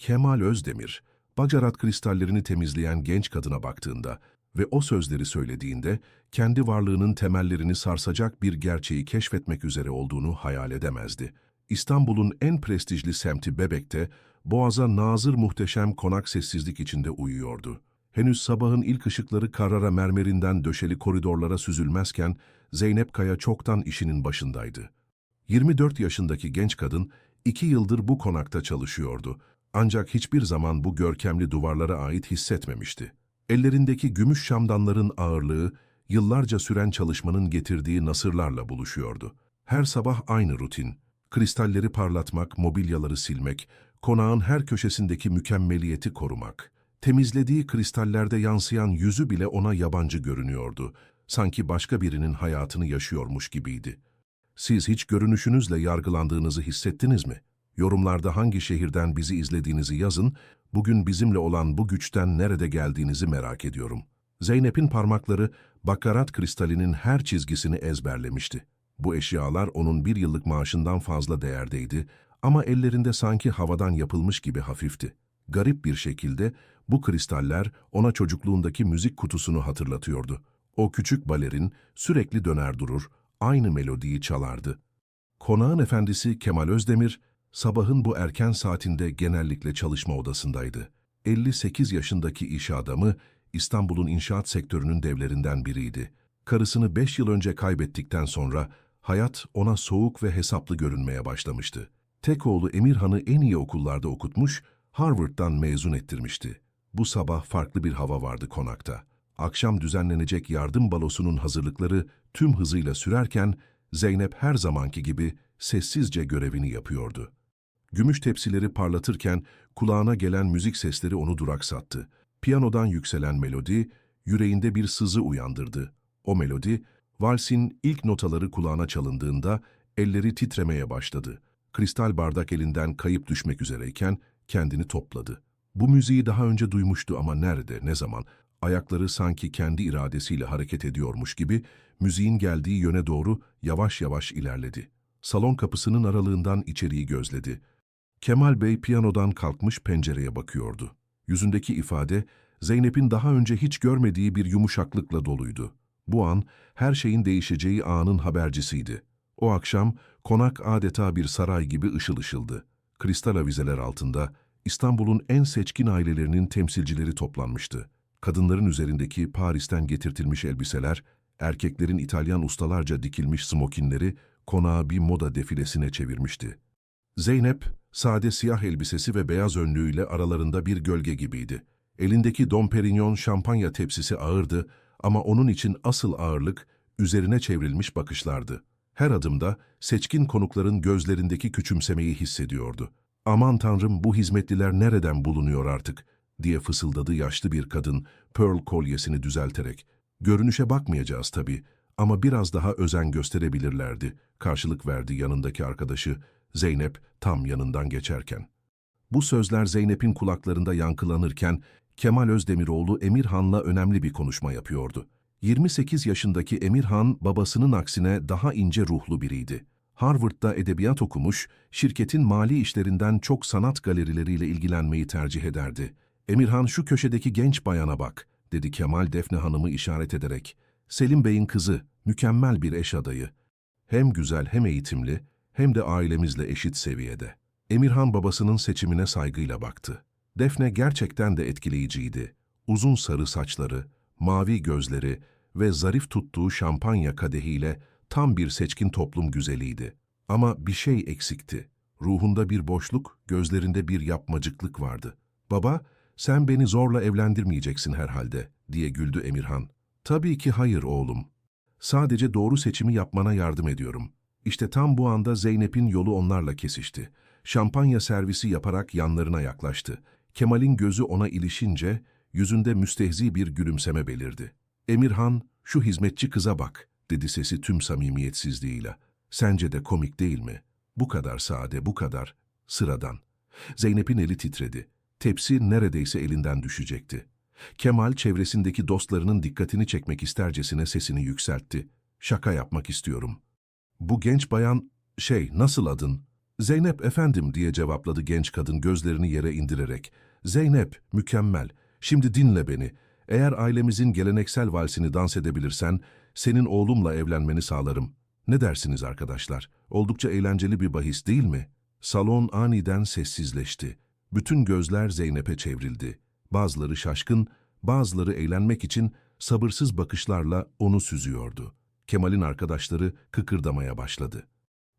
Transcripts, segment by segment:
Kemal Özdemir, bacarat kristallerini temizleyen genç kadına baktığında ve o sözleri söylediğinde kendi varlığının temellerini sarsacak bir gerçeği keşfetmek üzere olduğunu hayal edemezdi. İstanbul'un en prestijli semti Bebek'te boğaza nazır muhteşem konak sessizlik içinde uyuyordu. Henüz sabahın ilk ışıkları Carrara mermerinden döşeli koridorlara süzülmezken Zeynep Kaya çoktan işinin başındaydı. 24 yaşındaki genç kadın iki yıldır bu konakta çalışıyordu. Ancak hiçbir zaman bu görkemli duvarlara ait hissetmemişti. Ellerindeki gümüş şamdanların ağırlığı, yıllarca süren çalışmanın getirdiği nasırlarla buluşuyordu. Her sabah aynı rutin. Kristalleri parlatmak, mobilyaları silmek, konağın her köşesindeki mükemmeliyeti korumak. Temizlediği kristallerde yansıyan yüzü bile ona yabancı görünüyordu. Sanki başka birinin hayatını yaşıyormuş gibiydi. Siz hiç görünüşünüzle yargılandığınızı hissettiniz mi? Yorumlarda hangi şehirden bizi izlediğinizi yazın, bugün bizimle olan bu güçten nerede geldiğinizi merak ediyorum. Zeynep'in parmakları bakarat kristalinin her çizgisini ezberlemişti. Bu eşyalar onun bir yıllık maaşından fazla değerdeydi ama ellerinde sanki havadan yapılmış gibi hafifti. Garip bir şekilde bu kristaller ona çocukluğundaki müzik kutusunu hatırlatıyordu. O küçük balerin sürekli döner durur, aynı melodiyi çalardı. Konağın efendisi Kemal Özdemir, sabahın bu erken saatinde genellikle çalışma odasındaydı. 58 yaşındaki iş adamı, İstanbul'un inşaat sektörünün devlerinden biriydi. Karısını 5 yıl önce kaybettikten sonra hayat ona soğuk ve hesaplı görünmeye başlamıştı. Tek oğlu Emirhan'ı en iyi okullarda okutmuş, Harvard'dan mezun ettirmişti. Bu sabah farklı bir hava vardı konakta. Akşam düzenlenecek yardım balosunun hazırlıkları tüm hızıyla sürerken Zeynep her zamanki gibi sessizce görevini yapıyordu. Gümüş tepsileri parlatırken kulağına gelen müzik sesleri onu duraksattı. Piyanodan yükselen melodi yüreğinde bir sızı uyandırdı. O melodi, valsin ilk notaları kulağına çalındığında elleri titremeye başladı. Kristal bardak elinden kayıp düşmek üzereyken kendini topladı. Bu müziği daha önce duymuştu ama nerede, ne zaman? Ayakları sanki kendi iradesiyle hareket ediyormuş gibi müziğin geldiği yöne doğru yavaş yavaş ilerledi. Salon kapısının aralığından içeriği gözledi. Kemal Bey piyanodan kalkmış pencereye bakıyordu. Yüzündeki ifade Zeynep'in daha önce hiç görmediği bir yumuşaklıkla doluydu. Bu an her şeyin değişeceği anın habercisiydi. O akşam konak adeta bir saray gibi ışıl ışıldı. Kristal avizeler altında İstanbul'un en seçkin ailelerinin temsilcileri toplanmıştı. Kadınların üzerindeki Paris'ten getirtilmiş elbiseler, erkeklerin İtalyan ustalarca dikilmiş smokinleri konağı bir moda defilesine çevirmişti. Zeynep, sade siyah elbisesi ve beyaz önlüğüyle aralarında bir gölge gibiydi. Elindeki Dom Perignon şampanya tepsisi ağırdı ama onun için asıl ağırlık üzerine çevrilmiş bakışlardı. Her adımda seçkin konukların gözlerindeki küçümsemeyi hissediyordu. Aman tanrım bu hizmetliler nereden bulunuyor artık diye fısıldadı yaşlı bir kadın Pearl kolyesini düzelterek. Görünüşe bakmayacağız tabii ama biraz daha özen gösterebilirlerdi. Karşılık verdi yanındaki arkadaşı Zeynep tam yanından geçerken. Bu sözler Zeynep'in kulaklarında yankılanırken Kemal Özdemiroğlu Emirhan'la önemli bir konuşma yapıyordu. 28 yaşındaki Emirhan babasının aksine daha ince ruhlu biriydi. Harvard'da edebiyat okumuş, şirketin mali işlerinden çok sanat galerileriyle ilgilenmeyi tercih ederdi. Emirhan şu köşedeki genç bayana bak, dedi Kemal Defne Hanım'ı işaret ederek. Selim Bey'in kızı, mükemmel bir eş adayı. Hem güzel hem eğitimli, hem de ailemizle eşit seviyede. Emirhan babasının seçimine saygıyla baktı. Defne gerçekten de etkileyiciydi. Uzun sarı saçları, mavi gözleri ve zarif tuttuğu şampanya kadehiyle tam bir seçkin toplum güzeliydi. Ama bir şey eksikti. Ruhunda bir boşluk, gözlerinde bir yapmacıklık vardı. Baba, sen beni zorla evlendirmeyeceksin herhalde, diye güldü Emirhan. Tabii ki hayır oğlum. Sadece doğru seçimi yapmana yardım ediyorum. İşte tam bu anda Zeynep'in yolu onlarla kesişti. Şampanya servisi yaparak yanlarına yaklaştı. Kemal'in gözü ona ilişince yüzünde müstehzi bir gülümseme belirdi. Emirhan, şu hizmetçi kıza bak, dedi sesi tüm samimiyetsizliğiyle. Sence de komik değil mi? Bu kadar sade, bu kadar sıradan. Zeynep'in eli titredi. Tepsi neredeyse elinden düşecekti. Kemal çevresindeki dostlarının dikkatini çekmek istercesine sesini yükseltti. Şaka yapmak istiyorum. Bu genç bayan, şey, nasıl adın? Zeynep efendim diye cevapladı genç kadın gözlerini yere indirerek. Zeynep, mükemmel. Şimdi dinle beni. Eğer ailemizin geleneksel valsini dans edebilirsen, senin oğlumla evlenmeni sağlarım. Ne dersiniz arkadaşlar? Oldukça eğlenceli bir bahis değil mi? Salon aniden sessizleşti. Bütün gözler Zeynep'e çevrildi. Bazıları şaşkın, bazıları eğlenmek için sabırsız bakışlarla onu süzüyordu. Kemal'in arkadaşları kıkırdamaya başladı.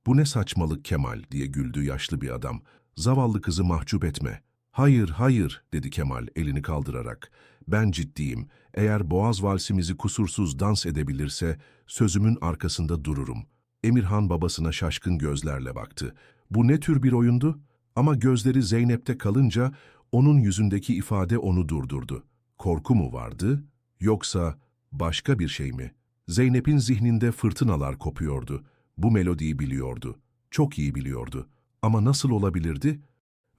Bu ne saçmalık Kemal diye güldü yaşlı bir adam. Zavallı kızı mahcup etme. Hayır, hayır dedi Kemal elini kaldırarak. Ben ciddiyim. Eğer Boğaz valsimizi kusursuz dans edebilirse sözümün arkasında dururum. Emirhan babasına şaşkın gözlerle baktı. Bu ne tür bir oyundu? Ama gözleri Zeynep'te kalınca onun yüzündeki ifade onu durdurdu. Korku mu vardı yoksa başka bir şey mi? Zeynep'in zihninde fırtınalar kopuyordu. Bu melodiyi biliyordu. Çok iyi biliyordu. Ama nasıl olabilirdi?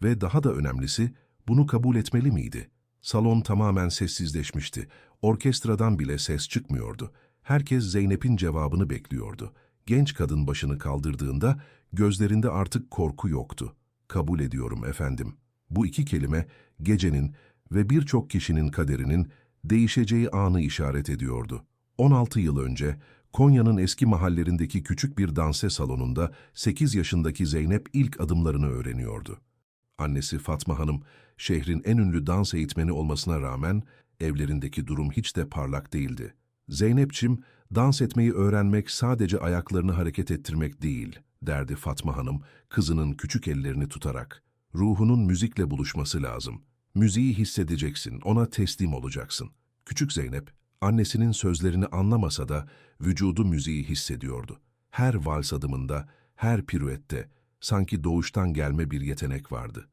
Ve daha da önemlisi, bunu kabul etmeli miydi? Salon tamamen sessizleşmişti. Orkestradan bile ses çıkmıyordu. Herkes Zeynep'in cevabını bekliyordu. Genç kadın başını kaldırdığında gözlerinde artık korku yoktu. Kabul ediyorum efendim. Bu iki kelime gecenin ve birçok kişinin kaderinin değişeceği anı işaret ediyordu. 16 yıl önce Konya'nın eski mahallerindeki küçük bir danse salonunda 8 yaşındaki Zeynep ilk adımlarını öğreniyordu. Annesi Fatma Hanım, şehrin en ünlü dans eğitmeni olmasına rağmen evlerindeki durum hiç de parlak değildi. Zeynepçim, dans etmeyi öğrenmek sadece ayaklarını hareket ettirmek değil, derdi Fatma Hanım, kızının küçük ellerini tutarak. Ruhunun müzikle buluşması lazım. Müziği hissedeceksin, ona teslim olacaksın. Küçük Zeynep, annesinin sözlerini anlamasa da vücudu müziği hissediyordu. Her vals adımında, her piruette sanki doğuştan gelme bir yetenek vardı.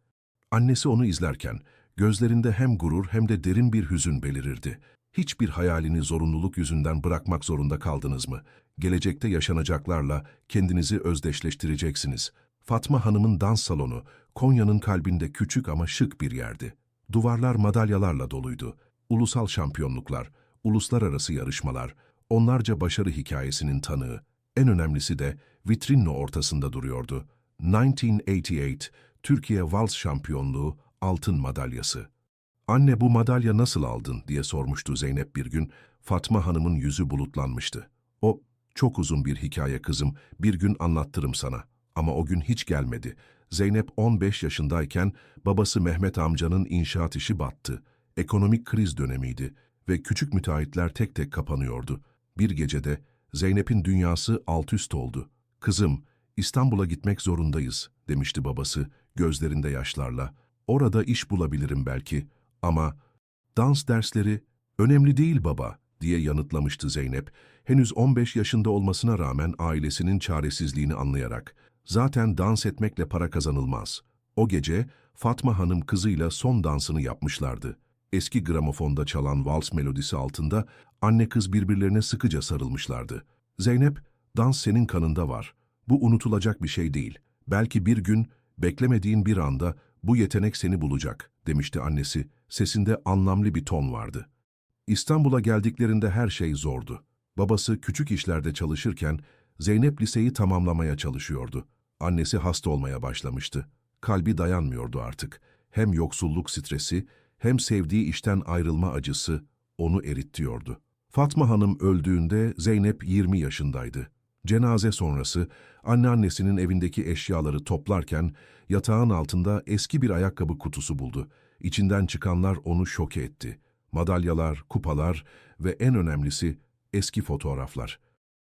Annesi onu izlerken gözlerinde hem gurur hem de derin bir hüzün belirirdi. Hiçbir hayalini zorunluluk yüzünden bırakmak zorunda kaldınız mı? Gelecekte yaşanacaklarla kendinizi özdeşleştireceksiniz. Fatma Hanım'ın dans salonu Konya'nın kalbinde küçük ama şık bir yerdi. Duvarlar madalyalarla doluydu. Ulusal şampiyonluklar, uluslararası yarışmalar, onlarca başarı hikayesinin tanığı. En önemlisi de vitrinin ortasında duruyordu. 1988 Türkiye Vals Şampiyonluğu altın madalyası. Anne bu madalya nasıl aldın diye sormuştu Zeynep bir gün. Fatma Hanım'ın yüzü bulutlanmıştı. O, çok uzun bir hikaye kızım, bir gün anlattırım sana. Ama o gün hiç gelmedi. Zeynep 15 yaşındayken babası Mehmet amcanın inşaat işi battı. Ekonomik kriz dönemiydi ve küçük müteahhitler tek tek kapanıyordu. Bir gecede Zeynep'in dünyası alt üst oldu. Kızım, İstanbul'a gitmek zorundayız, demişti babası, gözlerinde yaşlarla. Orada iş bulabilirim belki ama dans dersleri önemli değil baba, diye yanıtlamıştı Zeynep, henüz 15 yaşında olmasına rağmen ailesinin çaresizliğini anlayarak. Zaten dans etmekle para kazanılmaz. O gece Fatma Hanım kızıyla son dansını yapmışlardı. Eski gramofonda çalan vals melodisi altında anne kız birbirlerine sıkıca sarılmışlardı. Zeynep, dans senin kanında var. Bu unutulacak bir şey değil. Belki bir gün, beklemediğin bir anda bu yetenek seni bulacak, demişti annesi. Sesinde anlamlı bir ton vardı. İstanbul'a geldiklerinde her şey zordu. Babası küçük işlerde çalışırken Zeynep liseyi tamamlamaya çalışıyordu. Annesi hasta olmaya başlamıştı. Kalbi dayanmıyordu artık. Hem yoksulluk stresi hem sevdiği işten ayrılma acısı onu erittiyordu. Fatma Hanım öldüğünde Zeynep 20 yaşındaydı. Cenaze sonrası anneannesinin evindeki eşyaları toplarken yatağın altında eski bir ayakkabı kutusu buldu. İçinden çıkanlar onu şoke etti. Madalyalar, kupalar ve en önemlisi eski fotoğraflar.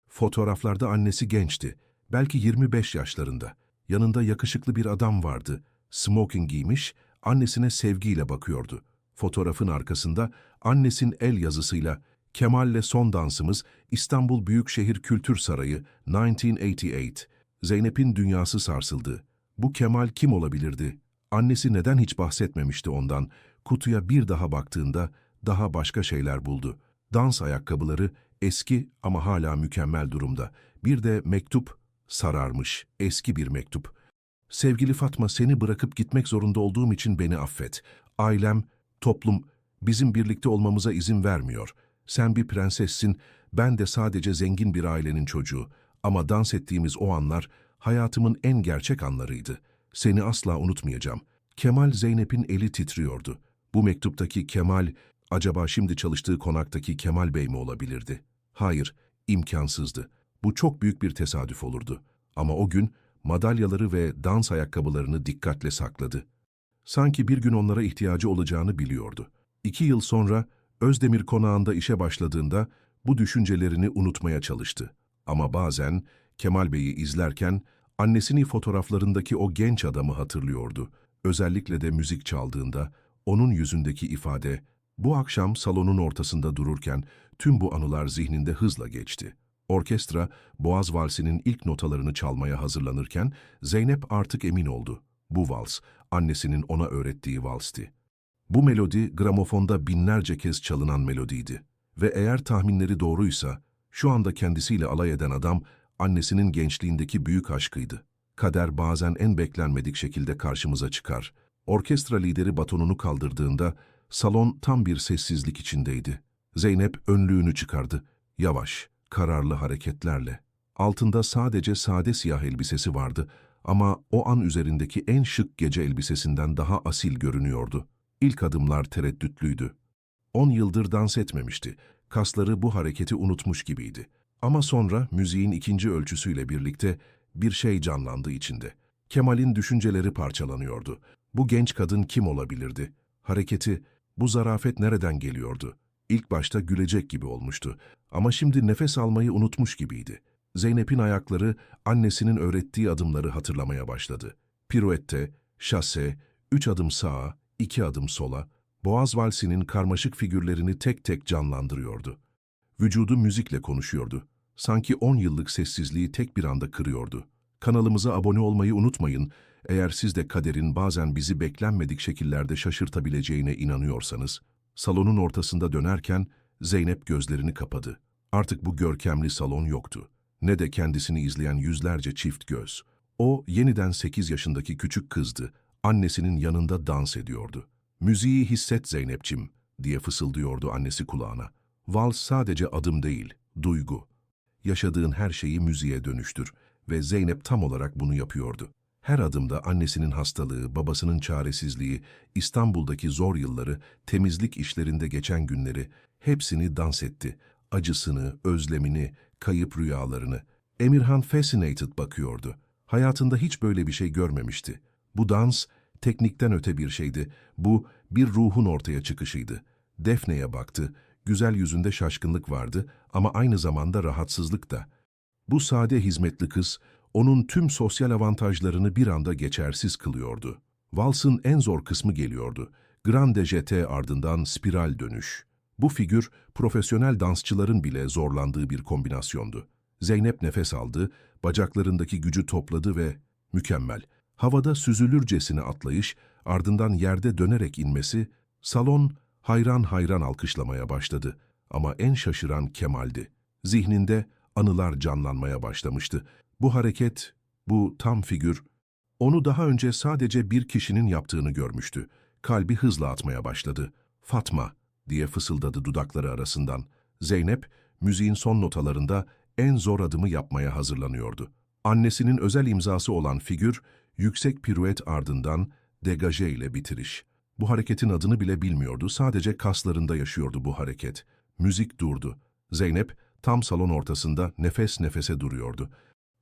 Fotoğraflarda annesi gençti, belki 25 yaşlarında. Yanında yakışıklı bir adam vardı. Smoking giymiş, annesine sevgiyle bakıyordu. Fotoğrafın arkasında annesin el yazısıyla Kemal'le son dansımız İstanbul Büyükşehir Kültür Sarayı 1988. Zeynep'in dünyası sarsıldı. Bu Kemal kim olabilirdi? Annesi neden hiç bahsetmemişti ondan? Kutuya bir daha baktığında daha başka şeyler buldu. Dans ayakkabıları eski ama hala mükemmel durumda. Bir de mektup sararmış, eski bir mektup. Sevgili Fatma seni bırakıp gitmek zorunda olduğum için beni affet. Ailem, toplum bizim birlikte olmamıza izin vermiyor. Sen bir prensessin, ben de sadece zengin bir ailenin çocuğu. Ama dans ettiğimiz o anlar Hayatımın en gerçek anlarıydı. Seni asla unutmayacağım. Kemal Zeynep'in eli titriyordu. Bu mektuptaki Kemal, acaba şimdi çalıştığı konaktaki Kemal Bey mi olabilirdi? Hayır, imkansızdı. Bu çok büyük bir tesadüf olurdu. Ama o gün madalyaları ve dans ayakkabılarını dikkatle sakladı. Sanki bir gün onlara ihtiyacı olacağını biliyordu. İki yıl sonra Özdemir konağında işe başladığında bu düşüncelerini unutmaya çalıştı. Ama bazen Kemal Bey'i izlerken annesini fotoğraflarındaki o genç adamı hatırlıyordu. Özellikle de müzik çaldığında onun yüzündeki ifade, bu akşam salonun ortasında dururken tüm bu anılar zihninde hızla geçti. Orkestra, Boğaz Valsi'nin ilk notalarını çalmaya hazırlanırken Zeynep artık emin oldu. Bu vals, annesinin ona öğrettiği valsti. Bu melodi gramofonda binlerce kez çalınan melodiydi. Ve eğer tahminleri doğruysa, şu anda kendisiyle alay eden adam annesinin gençliğindeki büyük aşkıydı. Kader bazen en beklenmedik şekilde karşımıza çıkar. Orkestra lideri batonunu kaldırdığında salon tam bir sessizlik içindeydi. Zeynep önlüğünü çıkardı. Yavaş, kararlı hareketlerle. Altında sadece sade siyah elbisesi vardı ama o an üzerindeki en şık gece elbisesinden daha asil görünüyordu. İlk adımlar tereddütlüydü. On yıldır dans etmemişti. Kasları bu hareketi unutmuş gibiydi. Ama sonra müziğin ikinci ölçüsüyle birlikte bir şey canlandı içinde. Kemal'in düşünceleri parçalanıyordu. Bu genç kadın kim olabilirdi? Hareketi, bu zarafet nereden geliyordu? İlk başta gülecek gibi olmuştu ama şimdi nefes almayı unutmuş gibiydi. Zeynep'in ayakları annesinin öğrettiği adımları hatırlamaya başladı. Piruette, şase, üç adım sağa, iki adım sola, Boğaz Valsi'nin karmaşık figürlerini tek tek canlandırıyordu. Vücudu müzikle konuşuyordu. Sanki on yıllık sessizliği tek bir anda kırıyordu. Kanalımıza abone olmayı unutmayın. Eğer siz de kaderin bazen bizi beklenmedik şekillerde şaşırtabileceğine inanıyorsanız. Salonun ortasında dönerken Zeynep gözlerini kapadı. Artık bu görkemli salon yoktu. Ne de kendisini izleyen yüzlerce çift göz. O yeniden sekiz yaşındaki küçük kızdı. Annesinin yanında dans ediyordu. Müziği hisset Zeynepçim diye fısıldıyordu annesi kulağına. Vals sadece adım değil, duygu. Yaşadığın her şeyi müziğe dönüştür ve Zeynep tam olarak bunu yapıyordu. Her adımda annesinin hastalığı, babasının çaresizliği, İstanbul'daki zor yılları, temizlik işlerinde geçen günleri, hepsini dans etti. Acısını, özlemini, kayıp rüyalarını. Emirhan fascinated bakıyordu. Hayatında hiç böyle bir şey görmemişti. Bu dans, teknikten öte bir şeydi. Bu, bir ruhun ortaya çıkışıydı. Defne'ye baktı. Güzel yüzünde şaşkınlık vardı ama aynı zamanda rahatsızlık da. Bu sade hizmetli kız, onun tüm sosyal avantajlarını bir anda geçersiz kılıyordu. Vals'ın en zor kısmı geliyordu. Grande JT ardından spiral dönüş. Bu figür, profesyonel dansçıların bile zorlandığı bir kombinasyondu. Zeynep nefes aldı, bacaklarındaki gücü topladı ve mükemmel. Havada süzülürcesine atlayış, ardından yerde dönerek inmesi, salon hayran hayran alkışlamaya başladı. Ama en şaşıran Kemal'di. Zihninde anılar canlanmaya başlamıştı. Bu hareket, bu tam figür, onu daha önce sadece bir kişinin yaptığını görmüştü. Kalbi hızla atmaya başladı. Fatma diye fısıldadı dudakları arasından. Zeynep, müziğin son notalarında en zor adımı yapmaya hazırlanıyordu. Annesinin özel imzası olan figür, yüksek piruet ardından degaje ile bitiriş. Bu hareketin adını bile bilmiyordu, sadece kaslarında yaşıyordu bu hareket. Müzik durdu. Zeynep, tam salon ortasında nefes nefese duruyordu.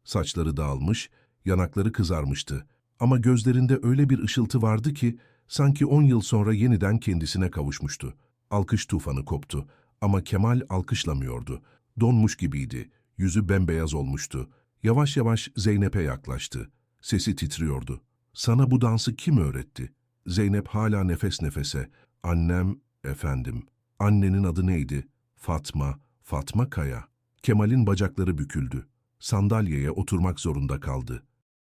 Saçları dağılmış, yanakları kızarmıştı. Ama gözlerinde öyle bir ışıltı vardı ki, sanki on yıl sonra yeniden kendisine kavuşmuştu. Alkış tufanı koptu ama Kemal alkışlamıyordu. Donmuş gibiydi, yüzü bembeyaz olmuştu. Yavaş yavaş Zeynep'e yaklaştı. Sesi titriyordu. Sana bu dansı kim öğretti? Zeynep hala nefes nefese. Annem, efendim. Annenin adı neydi? Fatma, Fatma Kaya. Kemal'in bacakları büküldü. Sandalyeye oturmak zorunda kaldı.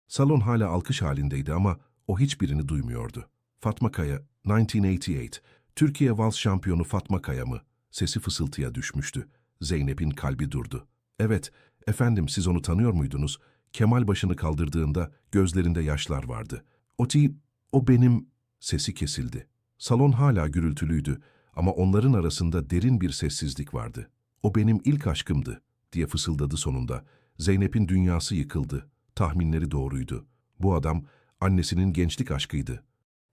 Salon hala alkış halindeydi ama o hiçbirini duymuyordu. Fatma Kaya, 1988. Türkiye Vals şampiyonu Fatma Kaya mı? Sesi fısıltıya düşmüştü. Zeynep'in kalbi durdu. Evet, efendim siz onu tanıyor muydunuz? Kemal başını kaldırdığında gözlerinde yaşlar vardı. Oti, o benim... Sesi kesildi. Salon hala gürültülüydü ama onların arasında derin bir sessizlik vardı. O benim ilk aşkımdı, diye fısıldadı sonunda. Zeynep'in dünyası yıkıldı. Tahminleri doğruydu. Bu adam annesinin gençlik aşkıydı.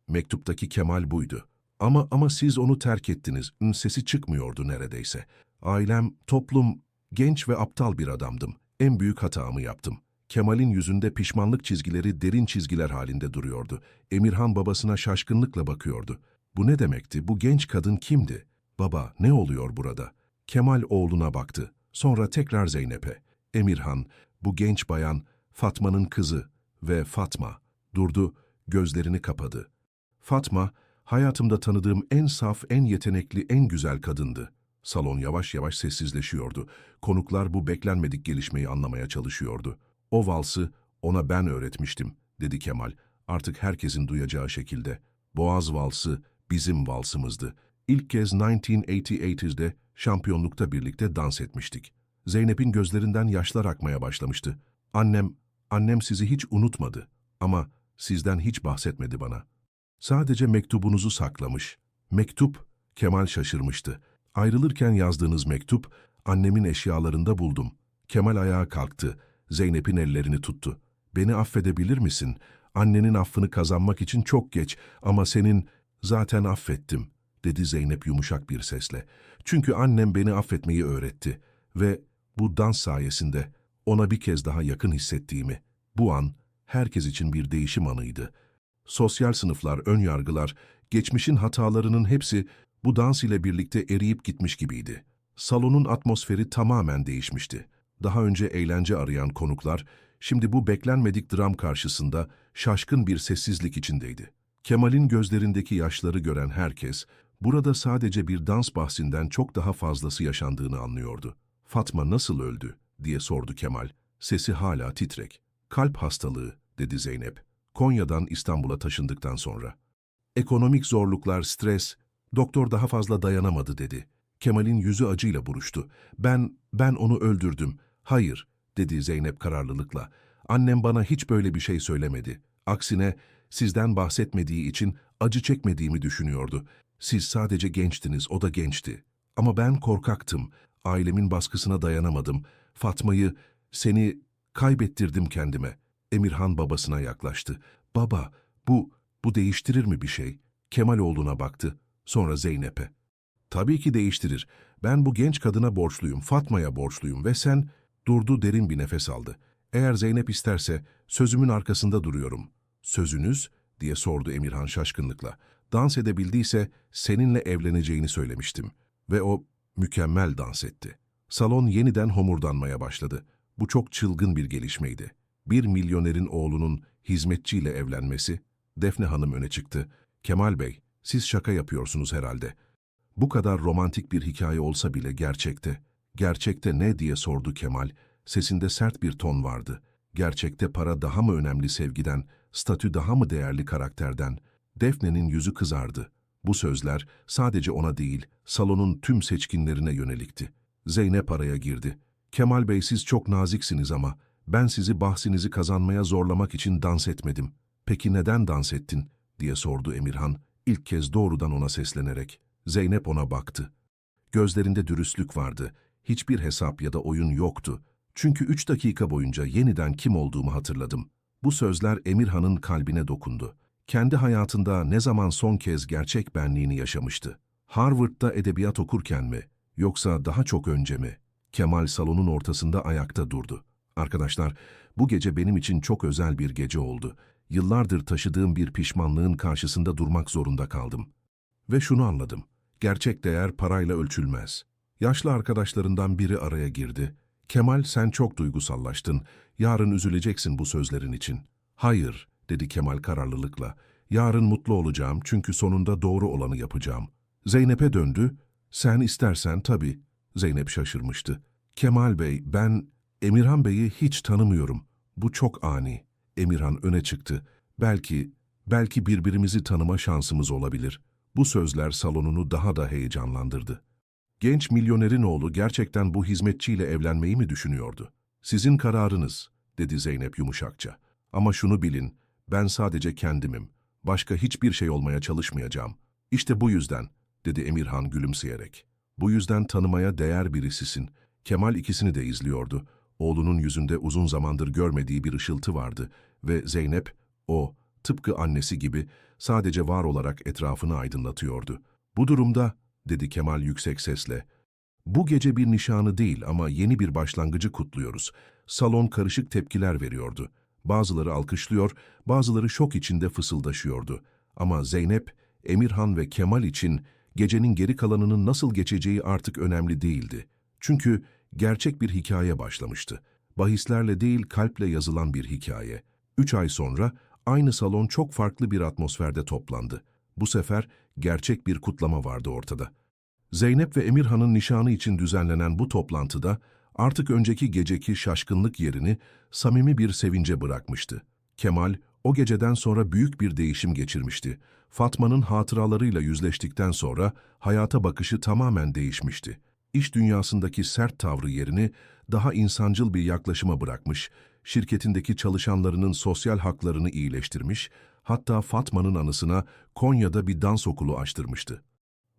Mektuptaki Kemal buydu. Ama ama siz onu terk ettiniz. N- Sesi çıkmıyordu neredeyse. Ailem, toplum, genç ve aptal bir adamdım. En büyük hatamı yaptım. Kemal'in yüzünde pişmanlık çizgileri derin çizgiler halinde duruyordu. Emirhan babasına şaşkınlıkla bakıyordu. Bu ne demekti? Bu genç kadın kimdi? Baba, ne oluyor burada? Kemal oğluna baktı. Sonra tekrar Zeynep'e. Emirhan, bu genç bayan, Fatma'nın kızı ve Fatma. Durdu, gözlerini kapadı. Fatma, hayatımda tanıdığım en saf, en yetenekli, en güzel kadındı. Salon yavaş yavaş sessizleşiyordu. Konuklar bu beklenmedik gelişmeyi anlamaya çalışıyordu. O valsı ona ben öğretmiştim, dedi Kemal. Artık herkesin duyacağı şekilde. Boğaz valsı bizim valsımızdı. İlk kez 1988'de şampiyonlukta birlikte dans etmiştik. Zeynep'in gözlerinden yaşlar akmaya başlamıştı. Annem, annem sizi hiç unutmadı ama sizden hiç bahsetmedi bana. Sadece mektubunuzu saklamış. Mektup, Kemal şaşırmıştı. Ayrılırken yazdığınız mektup, annemin eşyalarında buldum. Kemal ayağa kalktı. Zeynep'in ellerini tuttu. Beni affedebilir misin? Annenin affını kazanmak için çok geç ama senin zaten affettim, dedi Zeynep yumuşak bir sesle. Çünkü annem beni affetmeyi öğretti ve bu dans sayesinde ona bir kez daha yakın hissettiğimi. Bu an herkes için bir değişim anıydı. Sosyal sınıflar, ön yargılar, geçmişin hatalarının hepsi bu dans ile birlikte eriyip gitmiş gibiydi. Salonun atmosferi tamamen değişmişti. Daha önce eğlence arayan konuklar, şimdi bu beklenmedik dram karşısında şaşkın bir sessizlik içindeydi. Kemal'in gözlerindeki yaşları gören herkes, burada sadece bir dans bahsinden çok daha fazlası yaşandığını anlıyordu. Fatma nasıl öldü, diye sordu Kemal. Sesi hala titrek. Kalp hastalığı, dedi Zeynep. Konya'dan İstanbul'a taşındıktan sonra. Ekonomik zorluklar, stres, doktor daha fazla dayanamadı dedi. Kemal'in yüzü acıyla buruştu. Ben, ben onu öldürdüm. Hayır, dedi Zeynep kararlılıkla. Annem bana hiç böyle bir şey söylemedi. Aksine sizden bahsetmediği için acı çekmediğimi düşünüyordu. Siz sadece gençtiniz, o da gençti. Ama ben korkaktım. Ailemin baskısına dayanamadım. Fatma'yı, seni kaybettirdim kendime. Emirhan babasına yaklaştı. Baba, bu, bu değiştirir mi bir şey? Kemal oğluna baktı. Sonra Zeynep'e. Tabii ki değiştirir. Ben bu genç kadına borçluyum, Fatma'ya borçluyum ve sen... Durdu derin bir nefes aldı. Eğer Zeynep isterse sözümün arkasında duruyorum. Sözünüz? diye sordu Emirhan şaşkınlıkla. Dans edebildiyse seninle evleneceğini söylemiştim. Ve o mükemmel dans etti. Salon yeniden homurdanmaya başladı. Bu çok çılgın bir gelişmeydi. Bir milyonerin oğlunun hizmetçiyle evlenmesi, Defne Hanım öne çıktı. Kemal Bey, siz şaka yapıyorsunuz herhalde. Bu kadar romantik bir hikaye olsa bile gerçekte. Gerçekte ne diye sordu Kemal. Sesinde sert bir ton vardı. Gerçekte para daha mı önemli sevgiden, statü daha mı değerli karakterden? Defne'nin yüzü kızardı. Bu sözler sadece ona değil, salonun tüm seçkinlerine yönelikti. Zeynep araya girdi. Kemal Bey siz çok naziksiniz ama ben sizi bahsinizi kazanmaya zorlamak için dans etmedim. Peki neden dans ettin? diye sordu Emirhan, ilk kez doğrudan ona seslenerek. Zeynep ona baktı. Gözlerinde dürüstlük vardı. Hiçbir hesap ya da oyun yoktu. Çünkü üç dakika boyunca yeniden kim olduğumu hatırladım. Bu sözler Emirhan'ın kalbine dokundu. Kendi hayatında ne zaman son kez gerçek benliğini yaşamıştı? Harvard'da edebiyat okurken mi? Yoksa daha çok önce mi? Kemal salonun ortasında ayakta durdu. Arkadaşlar, bu gece benim için çok özel bir gece oldu. Yıllardır taşıdığım bir pişmanlığın karşısında durmak zorunda kaldım. Ve şunu anladım. Gerçek değer parayla ölçülmez. Yaşlı arkadaşlarından biri araya girdi. Kemal sen çok duygusallaştın. Yarın üzüleceksin bu sözlerin için. Hayır, dedi Kemal kararlılıkla. Yarın mutlu olacağım çünkü sonunda doğru olanı yapacağım. Zeynep'e döndü. Sen istersen tabii. Zeynep şaşırmıştı. Kemal Bey, ben Emirhan Bey'i hiç tanımıyorum. Bu çok ani. Emirhan öne çıktı. Belki, belki birbirimizi tanıma şansımız olabilir. Bu sözler salonunu daha da heyecanlandırdı. Genç milyonerin oğlu gerçekten bu hizmetçiyle evlenmeyi mi düşünüyordu? Sizin kararınız, dedi Zeynep yumuşakça. Ama şunu bilin, ben sadece kendimim. Başka hiçbir şey olmaya çalışmayacağım. İşte bu yüzden, dedi Emirhan gülümseyerek. Bu yüzden tanımaya değer birisisin. Kemal ikisini de izliyordu. Oğlunun yüzünde uzun zamandır görmediği bir ışıltı vardı ve Zeynep, o, tıpkı annesi gibi sadece var olarak etrafını aydınlatıyordu. Bu durumda, dedi Kemal yüksek sesle, bu gece bir nişanı değil ama yeni bir başlangıcı kutluyoruz. Salon karışık tepkiler veriyordu. Bazıları alkışlıyor, bazıları şok içinde fısıldaşıyordu. Ama Zeynep, Emirhan ve Kemal için gecenin geri kalanının nasıl geçeceği artık önemli değildi. Çünkü gerçek bir hikaye başlamıştı. Bahislerle değil kalple yazılan bir hikaye. Üç ay sonra aynı salon çok farklı bir atmosferde toplandı. Bu sefer gerçek bir kutlama vardı ortada. Zeynep ve Emirhan'ın nişanı için düzenlenen bu toplantıda artık önceki geceki şaşkınlık yerini samimi bir sevince bırakmıştı. Kemal o geceden sonra büyük bir değişim geçirmişti. Fatma'nın hatıralarıyla yüzleştikten sonra hayata bakışı tamamen değişmişti. İş dünyasındaki sert tavrı yerini daha insancıl bir yaklaşıma bırakmış, şirketindeki çalışanlarının sosyal haklarını iyileştirmiş, hatta Fatma'nın anısına Konya'da bir dans okulu açtırmıştı.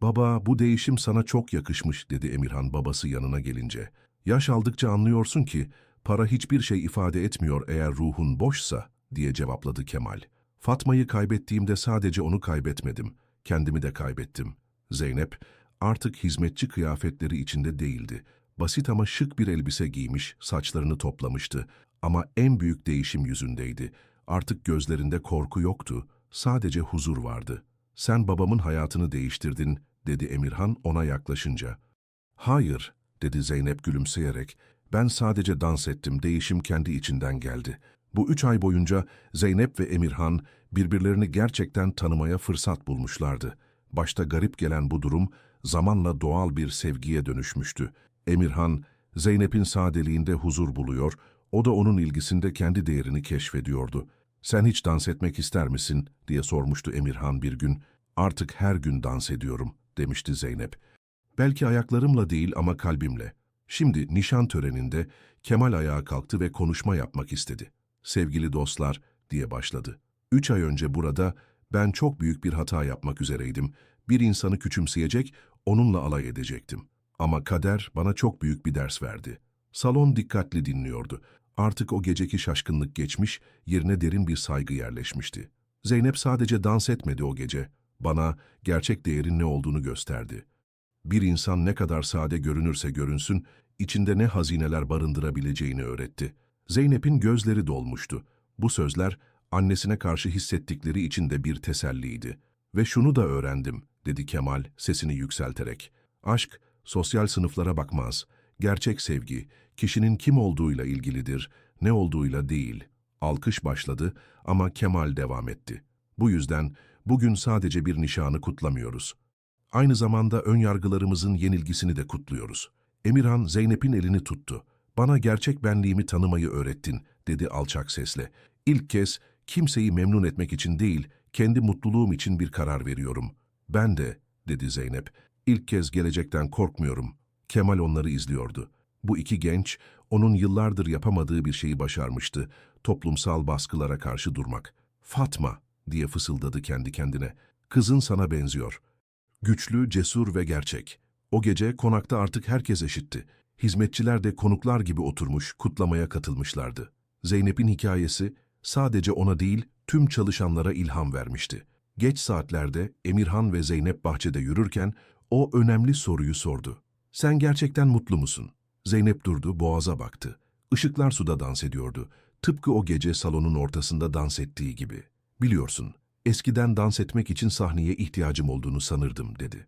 Baba, bu değişim sana çok yakışmış, dedi Emirhan babası yanına gelince. Yaş aldıkça anlıyorsun ki, para hiçbir şey ifade etmiyor eğer ruhun boşsa, diye cevapladı Kemal. Fatma'yı kaybettiğimde sadece onu kaybetmedim, kendimi de kaybettim. Zeynep, artık hizmetçi kıyafetleri içinde değildi. Basit ama şık bir elbise giymiş, saçlarını toplamıştı. Ama en büyük değişim yüzündeydi. Artık gözlerinde korku yoktu, sadece huzur vardı. Sen babamın hayatını değiştirdin, dedi Emirhan ona yaklaşınca. Hayır, dedi Zeynep gülümseyerek. Ben sadece dans ettim, değişim kendi içinden geldi. Bu üç ay boyunca Zeynep ve Emirhan birbirlerini gerçekten tanımaya fırsat bulmuşlardı. Başta garip gelen bu durum zamanla doğal bir sevgiye dönüşmüştü. Emirhan, Zeynep'in sadeliğinde huzur buluyor, o da onun ilgisinde kendi değerini keşfediyordu. Sen hiç dans etmek ister misin diye sormuştu Emirhan bir gün. Artık her gün dans ediyorum demişti Zeynep. Belki ayaklarımla değil ama kalbimle. Şimdi nişan töreninde Kemal ayağa kalktı ve konuşma yapmak istedi. Sevgili dostlar diye başladı. Üç ay önce burada ben çok büyük bir hata yapmak üzereydim. Bir insanı küçümseyecek, onunla alay edecektim. Ama kader bana çok büyük bir ders verdi. Salon dikkatli dinliyordu. Artık o geceki şaşkınlık geçmiş, yerine derin bir saygı yerleşmişti. Zeynep sadece dans etmedi o gece. Bana gerçek değerin ne olduğunu gösterdi. Bir insan ne kadar sade görünürse görünsün, içinde ne hazineler barındırabileceğini öğretti. Zeynep'in gözleri dolmuştu. Bu sözler annesine karşı hissettikleri içinde bir teselliydi. Ve şunu da öğrendim, dedi Kemal sesini yükselterek. Aşk, sosyal sınıflara bakmaz. Gerçek sevgi, kişinin kim olduğuyla ilgilidir, ne olduğuyla değil. Alkış başladı ama Kemal devam etti. Bu yüzden bugün sadece bir nişanı kutlamıyoruz. Aynı zamanda ön yargılarımızın yenilgisini de kutluyoruz. Emirhan Zeynep'in elini tuttu. Bana gerçek benliğimi tanımayı öğrettin, dedi alçak sesle. İlk kez kimseyi memnun etmek için değil, kendi mutluluğum için bir karar veriyorum. Ben de, dedi Zeynep. İlk kez gelecekten korkmuyorum. Kemal onları izliyordu. Bu iki genç, onun yıllardır yapamadığı bir şeyi başarmıştı. Toplumsal baskılara karşı durmak. Fatma, diye fısıldadı kendi kendine. Kızın sana benziyor. Güçlü, cesur ve gerçek. O gece konakta artık herkes eşitti. Hizmetçiler de konuklar gibi oturmuş, kutlamaya katılmışlardı. Zeynep'in hikayesi sadece ona değil, tüm çalışanlara ilham vermişti. Geç saatlerde Emirhan ve Zeynep bahçede yürürken o önemli soruyu sordu. Sen gerçekten mutlu musun? Zeynep durdu, boğaza baktı. Işıklar suda dans ediyordu. Tıpkı o gece salonun ortasında dans ettiği gibi. Biliyorsun, eskiden dans etmek için sahneye ihtiyacım olduğunu sanırdım, dedi.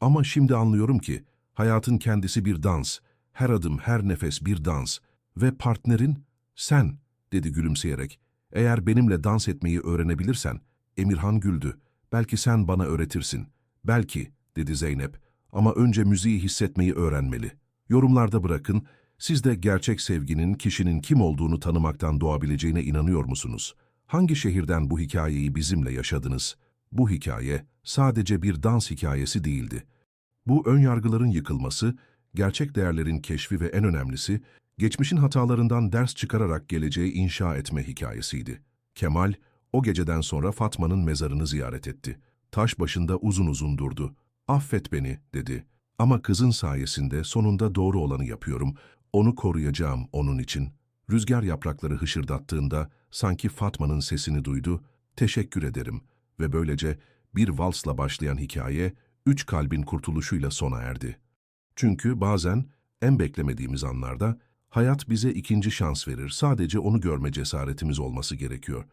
Ama şimdi anlıyorum ki, hayatın kendisi bir dans, her adım, her nefes bir dans ve partnerin sen, dedi gülümseyerek. Eğer benimle dans etmeyi öğrenebilirsen, Emirhan güldü. Belki sen bana öğretirsin. Belki, dedi Zeynep. Ama önce müziği hissetmeyi öğrenmeli. Yorumlarda bırakın, siz de gerçek sevginin kişinin kim olduğunu tanımaktan doğabileceğine inanıyor musunuz? Hangi şehirden bu hikayeyi bizimle yaşadınız? Bu hikaye sadece bir dans hikayesi değildi. Bu ön yargıların yıkılması, gerçek değerlerin keşfi ve en önemlisi, geçmişin hatalarından ders çıkararak geleceği inşa etme hikayesiydi. Kemal, o geceden sonra Fatma'nın mezarını ziyaret etti. Taş başında uzun uzun durdu. Affet beni, dedi. Ama kızın sayesinde sonunda doğru olanı yapıyorum. Onu koruyacağım onun için. Rüzgar yaprakları hışırdattığında sanki Fatma'nın sesini duydu, teşekkür ederim ve böylece bir valsla başlayan hikaye üç kalbin kurtuluşuyla sona erdi. Çünkü bazen en beklemediğimiz anlarda hayat bize ikinci şans verir. Sadece onu görme cesaretimiz olması gerekiyor.